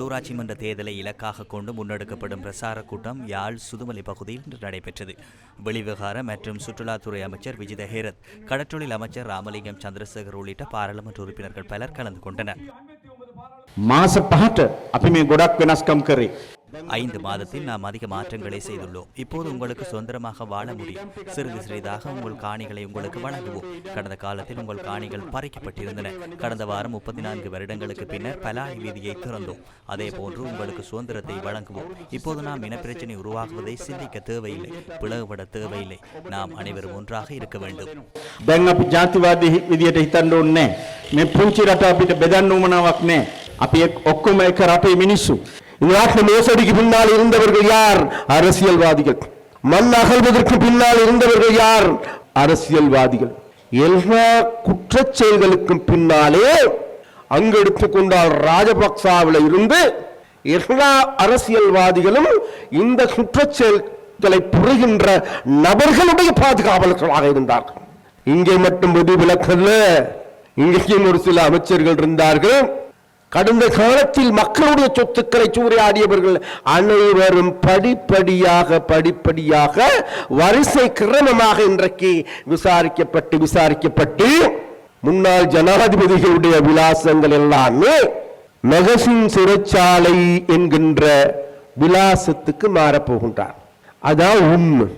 உள்ளூராட்சி மன்ற தேர்தலை இலக்காக கொண்டு முன்னெடுக்கப்படும் பிரசார கூட்டம் யாழ் சுதுமலை பகுதியில் இன்று நடைபெற்றது. வெளிவிவகார மற்றும் சுற்றுலாத்துறை அமைச்சர் விஜித ஹேரத் கடற்றொழில் அமைச்சர் ராமலிங்கம் சந்திரசேகர் உள்ளிட்ட பாராளுமன்ற உறுப்பினர்கள் பலர் கலந்து கொண்டனர். මාස පහට අපි මේ ගොඩක් වෙනස්කම් කරේ. ஐந்து மாதத்தில் நாம் அதிக மாற்றங்களை செய்துள்ளோம் இப்போது உங்களுக்கு சுதந்திரமாக வாழ முடியும் சிறிது சிறிதாக உங்கள் காணிகளை உங்களுக்கு வழங்குவோம் கடந்த காலத்தில் உங்கள் காணிகள் பறிக்கப்பட்டிருந்தன கடந்த வாரம் முப்பத்தி நான்கு வருடங்களுக்கு பின்னர் பலாய் வீதியை திறந்தோம் அதே போன்று உங்களுக்கு சுதந்திரத்தை வழங்குவோம் இப்போது நாம் இனப்பிரச்சனை உருவாகுவதை சிந்திக்க தேவையில்லை பிளவுபட தேவையில்லை நாம் அனைவரும் ஒன்றாக இருக்க வேண்டும் දැන් අපි ජාතිවාදී විදියට හිතන්න ඕනේ නැහැ. මේ පුංචි රට අපිට බෙදන්න උවමනාවක් නැහැ. අපි එක්- ඔක්කොම එක රටේ මිනිස්සු. இந்த மோசடிக்கு பின்னால் இருந்தவர்கள் யார்? அரசியல்வாதிகள். மண் அகழ்வதற்கு பின்னால் இருந்தவர்கள் யார்? அரசியல்வாதிகள். எல்லா குற்ற செயல்களுக்கும் பின்னாலே அங்கு எடுத்துக்கொண்டால் ராஜபக்சாவில் இருந்து எல்லா அரசியல்வாதிகளும் இந்த குற்ற செயல்களை புரிகின்ற நபர்களுடைய பாதுகாவலர்களாக இருந்தார்கள். இங்கே மட்டும் விதிவிலக்கல்ல இங்கேயும் ஒரு சில அமைச்சர்கள் இருந்தார்கள். கடந்த காலத்தில் மக்களுடைய சொத்துக்களை சூறையாடியவர்கள் அனைவரும் படிப்படியாக படிப்படியாக வரிசை கிரமமாக இன்றைக்கு விசாரிக்கப்பட்டு விசாரிக்கப்பட்டு முன்னாள் ஜனாதிபதிகளுடைய விலாசங்கள் எல்லாமே மெகசின் சிறைச்சாலை என்கின்ற விலாசத்துக்கு மாறப்போகின்றார் அதான் உண்மை.